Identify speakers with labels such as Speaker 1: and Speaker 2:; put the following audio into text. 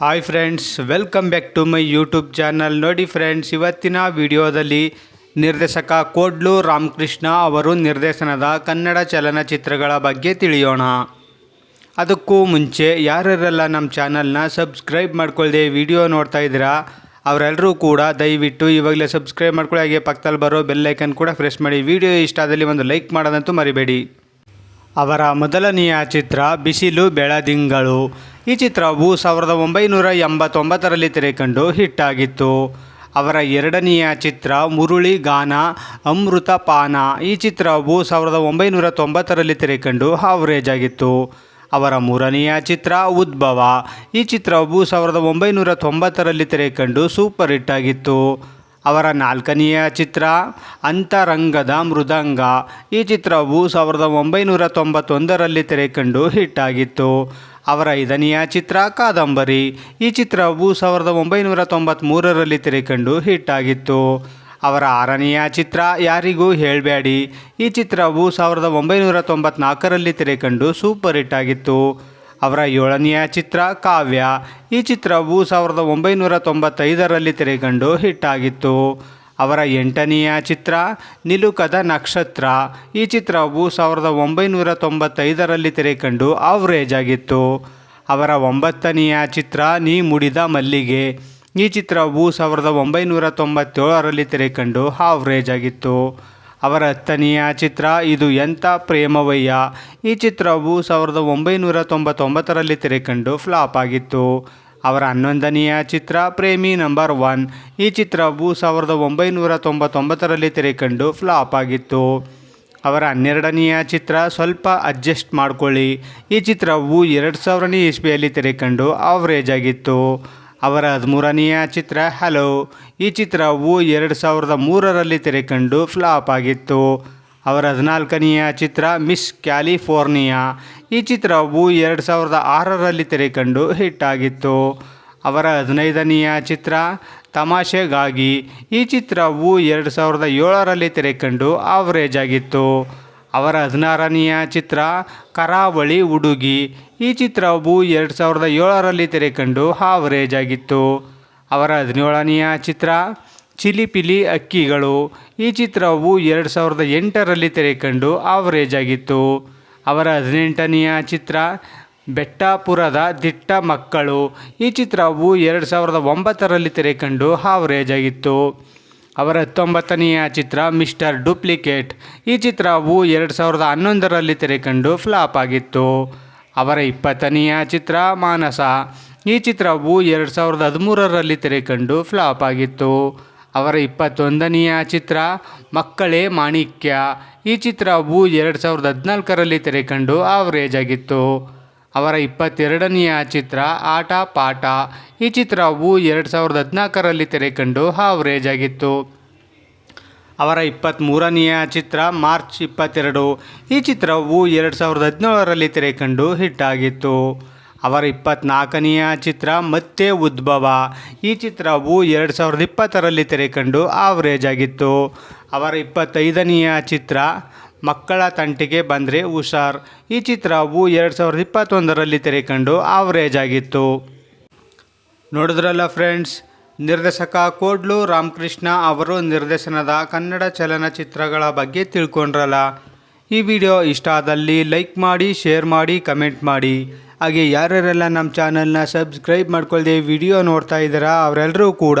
Speaker 1: Hi friends welcome back to my YouTube channel ನೋಡಿ friends ಇವತ್ತಿನ ವಿಡಿಯೋದಲ್ಲಿ ನಿರ್ದೇಶಕ ಕೋಡ್ಲು ರಾಮಕೃಷ್ಣ ಅವರು ನಿರ್ದೇಶನದ ಕನ್ನಡ ಚಲನಚಿತ್ರಗಳ ಬಗ್ಗೆ ತಿಳಿಯೋಣ. ಅದಕ್ಕೂ ಮುಂಚೆ ಯಾರ್ಯಾರೆಲ್ಲ ನಮ್ಮ ಚಾನಲ್ನ ಸಬ್ಸ್ಕ್ರೈಬ್ ಮಾಡ್ಕೊಳ್ಳದೆ ವಿಡಿಯೋ ನೋಡ್ತಾ ಇದ್ದೀರಾ, ಅವರೆಲ್ಲರೂ ಕೂಡ ದಯವಿಟ್ಟು ಇವಾಗಲೇ ಸಬ್ಸ್ಕ್ರೈಬ್ ಮಾಡ್ಕೊಳ್ಳಿ, ಹಾಗೆ ಪಕ್ಕದಲ್ಲಿ ಬರೋ ಬೆಲ್ಲೈಕನ್ ಕೂಡ ಪ್ರೆಸ್ ಮಾಡಿ. ವಿಡಿಯೋ ಇಷ್ಟ ಆದಲ್ಲಿ ಒಂದು ಲೈಕ್ ಮಾಡೋದಂತೂ ಮರಿಬೇಡಿ. ಅವರ ಮೊದಲನೆಯ ಚಿತ್ರ ಬಿಸಿಲು ಬೆಳದಿಂಗಳು. ಈ ಚಿತ್ರವು ಸಾವಿರದ ಒಂಬೈನೂರ ಎಂಬತ್ತೊಂಬತ್ತರಲ್ಲಿ ತೆರೆಕಂಡು ಹಿಟ್ಟಾಗಿತ್ತು. ಅವರ ಎರಡನೆಯ ಚಿತ್ರ ಮುರುಳಿ ಗಾನ ಅಮೃತ ಪಾನ ಈ ಚಿತ್ರವು ಸಾವಿರದ ಒಂಬೈನೂರ ತೊಂಬತ್ತರಲ್ಲಿ ತೆರೆಕಂಡು ಆವರೇಜ್ ಆಗಿತ್ತು ಅವರ ಮೂರನೆಯ ಚಿತ್ರ ಉದ್ಭವ. ಈ ಚಿತ್ರವು ಸಾವಿರದ ಒಂಬೈನೂರ ತೊಂಬತ್ತರಲ್ಲಿ ತೆರೆಕಂಡು ಸೂಪರ್ ಹಿಟ್ ಆಗಿತ್ತು. ಅವರ ನಾಲ್ಕನೆಯ ಚಿತ್ರ ಅಂತರಂಗದ ಮೃದಂಗ. ಈ ಚಿತ್ರವು ಸಾವಿರದ ಒಂಬೈನೂರ ತೊಂಬತ್ತೊಂದರಲ್ಲಿ ತೆರೆಕಂಡು ಹಿಟ್ ಆಗಿತ್ತು. ಅವರ ಐದನೆಯ ಚಿತ್ರ ಕಾದಂಬರಿ. ಈ ಚಿತ್ರವು ಸಾವಿರದ ಒಂಬೈನೂರ ತೊಂಬತ್ತ್ಮೂರರಲ್ಲಿ ತೆರೆಕಂಡು ಹಿಟ್ ಆಗಿತ್ತು. ಅವರ ಆರನೆಯ ಚಿತ್ರ ಯಾರಿಗೂ ಹೇಳಬೇಡಿ ಈ ಚಿತ್ರವು ಸಾವಿರದ ಒಂಬೈನೂರ ತೊಂಬತ್ನಾಲ್ಕರಲ್ಲಿ ತೆರೆಕಂಡು ಸೂಪರ್ ಹಿಟ್ ಆಗಿತ್ತು. ಅವರ ಏಳನೆಯ ಚಿತ್ರ ಕಾವ್ಯ. ಈ ಚಿತ್ರವು ಸಾವಿರದ ಒಂಬೈನೂರ ತೊಂಬತ್ತೈದರಲ್ಲಿ ತೆರೆಕಂಡು ಹಿಟ್ಟಾಗಿತ್ತು. ಅವರ ಎಂಟನೆಯ ಚಿತ್ರ, ನಿಲುಕದ ನಕ್ಷತ್ರ. ಈ ಚಿತ್ರವು ಸಾವಿರದ ಒಂಬೈನೂರ ತೊಂಬತ್ತೈದರಲ್ಲಿ ತೆರೆಕಂಡು ಆವ್ರೇಜ್ ಆಗಿತ್ತು. ಅವರ ಒಂಬತ್ತನೆಯ ಚಿತ್ರ, ನೀ ಮುಡಿದ ಮಲ್ಲಿಗೆ. ಈ ಚಿತ್ರವು ಸಾವಿರದ ಒಂಬೈನೂರ ತೊಂಬತ್ತೇಳರಲ್ಲಿ ತೆರೆಕಂಡು ಆವ್ರೇಜ್ ಆಗಿತ್ತು. ಅವರ ಹತ್ತನೆಯ ಚಿತ್ರ, ಇದು ಎಂಥ ಪ್ರೇಮವಯ್ಯ? ಈ ಚಿತ್ರವು ಸಾವಿರದ ಒಂಬೈನೂರ ತೊಂಬತ್ತೊಂಬತ್ತರಲ್ಲಿ ತೆರೆಕಂಡು ಫ್ಲಾಪ್ ಆಗಿತ್ತು. ಅವರ ಹನ್ನೊಂದನೆಯ ಚಿತ್ರ, ಪ್ರೇಮಿ ನಂಬರ್ ಒನ್ ಈ ಚಿತ್ರವು ಸಾವಿರದ ಒಂಬೈನೂರ ತೊಂಬತ್ತೊಂಬತ್ತರಲ್ಲಿ ತೆರೆಕಂಡು ಫ್ಲಾಪ್ ಆಗಿತ್ತು. ಅವರ ಹನ್ನೆರಡನೆಯ ಚಿತ್ರ, ಸ್ವಲ್ಪ ಅಡ್ಜಸ್ಟ್ ಮಾಡ್ಕೊಳ್ಳಿ ಈ ಚಿತ್ರವು ಎರಡು ಸಾವಿರನೇ ಇಸ್ವಿಯಲ್ಲಿ ತೆರೆಕಂಡು ಆವ್ರೇಜ್ ಆಗಿತ್ತು. ಅವರ ಹದಿಮೂರನೆಯ ಚಿತ್ರ ಹಲೋ. ಈ ಚಿತ್ರವು ಎರಡು ಸಾವಿರದ ಮೂರರಲ್ಲಿ ತೆರೆಕಂಡು ಫ್ಲಾಪ್ ಆಗಿತ್ತು. ಅವರ ಹದಿನಾಲ್ಕನೆಯ ಚಿತ್ರ ಮಿಸ್ ಕ್ಯಾಲಿಫೋರ್ನಿಯಾ. ಈ ಚಿತ್ರವು ಎರಡು ಸಾವಿರದ ಆರರಲ್ಲಿ ತೆರೆಕಂಡು ಹಿಟ್ ಆಗಿತ್ತು. ಅವರ ಹದಿನೈದನೆಯ ಚಿತ್ರ ತಮಾಷೆಗಾಗಿ. ಈ ಚಿತ್ರವು ಎರಡು ಸಾವಿರದ ಏಳರಲ್ಲಿ ತೆರೆಕಂಡು ಆವರೇಜ್ ಆಗಿತ್ತು. ಅವರ ಹದಿನಾರನೆಯ ಚಿತ್ರ ಕರಾವಳಿ ಉಡುಗಿ. ಈ ಚಿತ್ರವು ಎರಡು ಸಾವಿರದ ಏಳರಲ್ಲಿ ತೆರೆಕಂಡು ಆವರೇಜ್ ಆಗಿತ್ತು ಅವರ ಹದಿನೇಳನೆಯ ಚಿತ್ರ ಚಿಲಿಪಿಲಿ ಅಕ್ಕಿಗಳು. ಈ ಚಿತ್ರವು ಎರಡು ಸಾವಿರದ ಎಂಟರಲ್ಲಿ ತೆರೆಕಂಡು ಆವರೇಜ್ ಆಗಿತ್ತು ಅವರ ಹದಿನೆಂಟನೆಯ ಚಿತ್ರ ಬೆಟ್ಟಪುರದ ದಿಟ್ಟ ಮಕ್ಕಳು. ಈ ಚಿತ್ರವು ಎರಡು ಸಾವಿರದ ಒಂಬತ್ತರಲ್ಲಿ ತೆರೆಕಂಡು ಆವರೇಜ್ ಆಗಿತ್ತು ಅವರ ಹತ್ತೊಂಬತ್ತನೆಯ ಚಿತ್ರ ಮಿಸ್ಟರ್ ಡೂಪ್ಲಿಕೇಟ್. ಈ ಚಿತ್ರವು ಎರಡು ಸಾವಿರದ ಹನ್ನೊಂದರಲ್ಲಿ ತೆರೆಕಂಡು ಫ್ಲಾಪ್ ಆಗಿತ್ತು. ಅವರ ಇಪ್ಪತ್ತನೆಯ ಚಿತ್ರ ಮಾನಸ. ಈ ಚಿತ್ರವು ಎರಡು ಸಾವಿರದ ಹದಿಮೂರರಲ್ಲಿ ತೆರೆಕಂಡು ಫ್ಲಾಪ್ ಆಗಿತ್ತು. ಅವರ ಇಪ್ಪತ್ತೊಂದನೆಯ ಚಿತ್ರ ಮಕ್ಕಳೇ ಮಾಣಿಕ್ಯ. ಈ ಚಿತ್ರವು ಎರಡು ಸಾವಿರದ ಹದಿನಾಲ್ಕರಲ್ಲಿ ತೆರೆಕಂಡು ಆವರೇಜ್ ಆಗಿತ್ತು. ಅವರ ಇಪ್ಪತ್ತೆರಡನೆಯ ಚಿತ್ರ ಆಟ ಪಾಠ. ಈ ಚಿತ್ರವು ಎರಡು ಸಾವಿರದ ಹದಿನಾಲ್ಕರಲ್ಲಿ ತೆರೆಕಂಡು ಆವರೇಜ್ ಆಗಿತ್ತು ಅವರ ಇಪ್ಪತ್ತ್ಮೂರನೆಯ ಚಿತ್ರ ಮಾರ್ಚ್ ಇಪ್ಪತ್ತೆರಡು. ಈ ಚಿತ್ರವು ಎರಡು ಸಾವಿರದ ಹದಿನೇಳರಲ್ಲಿ ತೆರೆಕಂಡು ಹಿಟ್ ಆಗಿತ್ತು ಅವರ ಇಪ್ಪತ್ತ್ನಾಲ್ಕನೆಯ ಚಿತ್ರ ಮತ್ತೆ ಉದ್ಭವ. ಈ ಚಿತ್ರವು ಎರಡು ಸಾವಿರದ ಇಪ್ಪತ್ತರಲ್ಲಿ ತೆರೆಕಂಡು ಆವರೇಜ್ ಆಗಿತ್ತು ಅವರ ಇಪ್ಪತ್ತೈದನೆಯ ಚಿತ್ರ ಮಕ್ಕಳ ತಂಟಿಗೆ ಬಂದರೆ ಹುಷಾರ್. ಈ ಚಿತ್ರವು ಎರಡು ಸಾವಿರದ ಇಪ್ಪತ್ತೊಂದರಲ್ಲಿ ತೆರೆಕಂಡು ಆವರೇಜ್ ಆಗಿತ್ತು. ನೋಡಿದ್ರಲ್ಲ ಫ್ರೆಂಡ್ಸ್ ನಿರ್ದೇಶಕ ಕೋಡ್ಲು ರಾಮಕೃಷ್ಣ ಅವರು ನಿರ್ದೇಶನದ ಕನ್ನಡ ಚಲನಚಿತ್ರಗಳ ಬಗ್ಗೆ ತಿಳ್ಕೊಂಡ್ರಲ್ಲ. ಈ ವಿಡಿಯೋ ಇಷ್ಟ ಆದಲ್ಲಿ ಲೈಕ್ ಮಾಡಿ ಶೇರ್ ಮಾಡಿ ಕಮೆಂಟ್ ಮಾಡಿ. ಹಾಗೆ ಯಾರ್ಯಾರೆಲ್ಲ ನಮ್ಮ ಚಾನಲ್ನ ಸಬ್ಸ್ಕ್ರೈಬ್ ಮಾಡ್ಕೊಳ್ಳದೆ ವಿಡಿಯೋ ನೋಡ್ತಾ ಇದ್ದೀರಾ ಅವರೆಲ್ಲರೂ ಕೂಡ